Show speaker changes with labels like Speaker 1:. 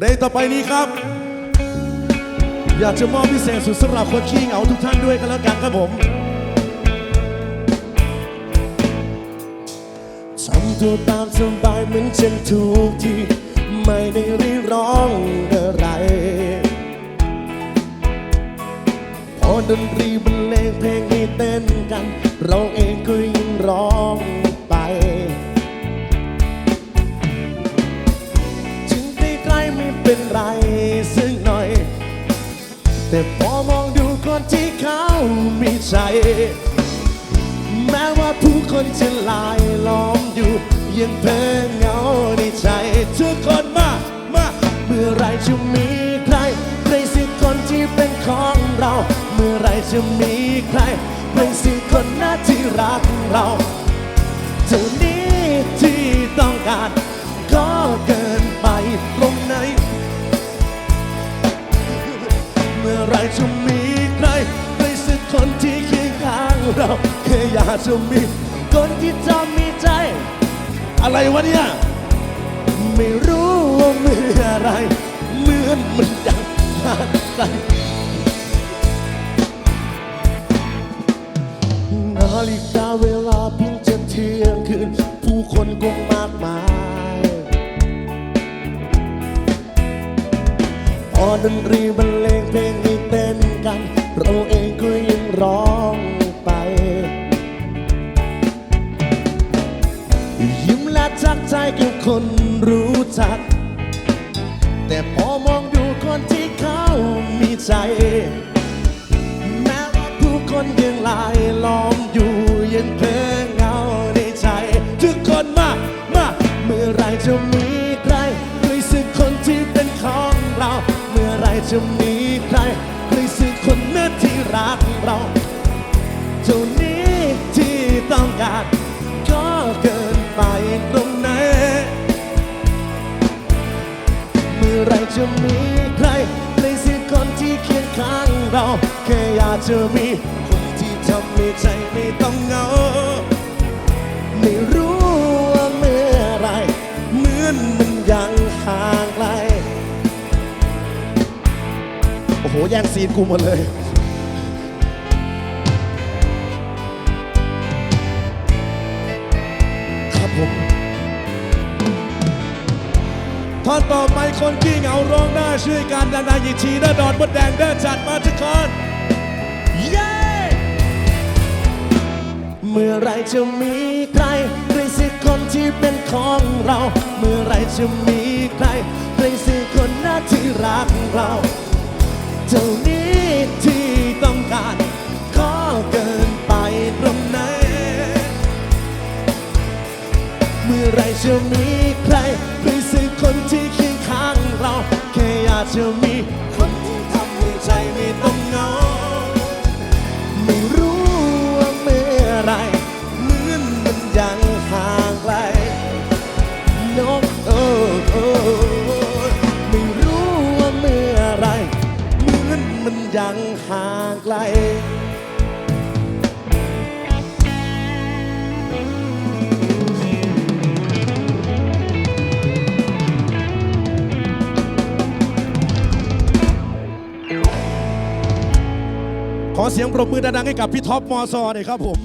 Speaker 1: เพลงต่อไปนี้ครับ อยากจะมอบพิเศษสุดสำหรับคนขี้เหงาทุกท่านด้วยกันแล้วกันครับผม
Speaker 2: ทำตัวตามสบายเหมือนเช่นทุกที่ ไม่ได้รีร้องอะไรพอดนตรีบรรเลงเพลงให้เต้นกัน เราเองก็ยิ่งร้อง แต่พอมองดูคนที่เขามีใจ แม้ว่าผู้คนจะลายล้อมอยู่ ยังเพ้อเหงาในใจ ทุกคนมามาเมื่อไรจะมีใครใครสิคนที่เป็นของเรา เมื่อไรจะมีใครใครสิคนหน่าที่รักเราเท่านี้ อไรจะมีใครใครสักคนที่เคียงข้างเราแค่อยากจะมีคนที่จะมีใจ
Speaker 1: อะไรวะเนี่ย
Speaker 2: ไม่รู้ว่าเมื่อไรเหมือนมันยังหางไกลนาฬิกาเวลาเพิ่งจะเที่ยงคืน ผู้คนก็มากมายพอดนตรี ทักทายกับคนรู้จัก แต่พอมองดูคนที่เขามีใจ แม้ว่าผู้คนยังลายล้อมอยู่ยังเพ้อเหงาในใจ ทุกคนมามาเมื่อไรจะมีใครใครสักคนที่เป็นของเรา เมื่อไรจะมีใครใครสักคนนั้นที่รักเราเท่านี้ที่ต้องการ จะมีใครในสิคนที่เคียงข้างเรา แค่อยากจะมีคนที่ทำให้ใจไม่ต้องเหงา ไม่รู้ว่าเมื่อไรเหมือนมันยังห่างไกล
Speaker 1: โอ้โห แย่งซีนกูหมดเลยครับผม ท่อนต่อไปคนขี้เหงาร้องได้ช่วยกันดังๆอีกทีนะดอนมดแดงเดินจัดมาทุกคน
Speaker 2: เย้เมื่อไรจะมีใครใครสิคนที่เป็นของเรา เมื่อไรจะมีใครใครสิคนน่าที่รักเราเท่านี้ที่ต้องการก็เกินไปตรงไหนเมื่อไรจะมีใครใครสิคน ที่เคียงข้างเราแค่อยากจะมีคนที่ทำให้ใจไม่ต้องเหงาไม่รู้ว่าเมื่อไรเหมือนมันยังห่างไกลนกโอ้โอ้ไม่รู้ว่าเมื่อไรเหมือนมันยังห่างไกล
Speaker 1: ขอเสียงปรบมือดังๆให้กับพี่ท็อปมอซอหน่อยครับผม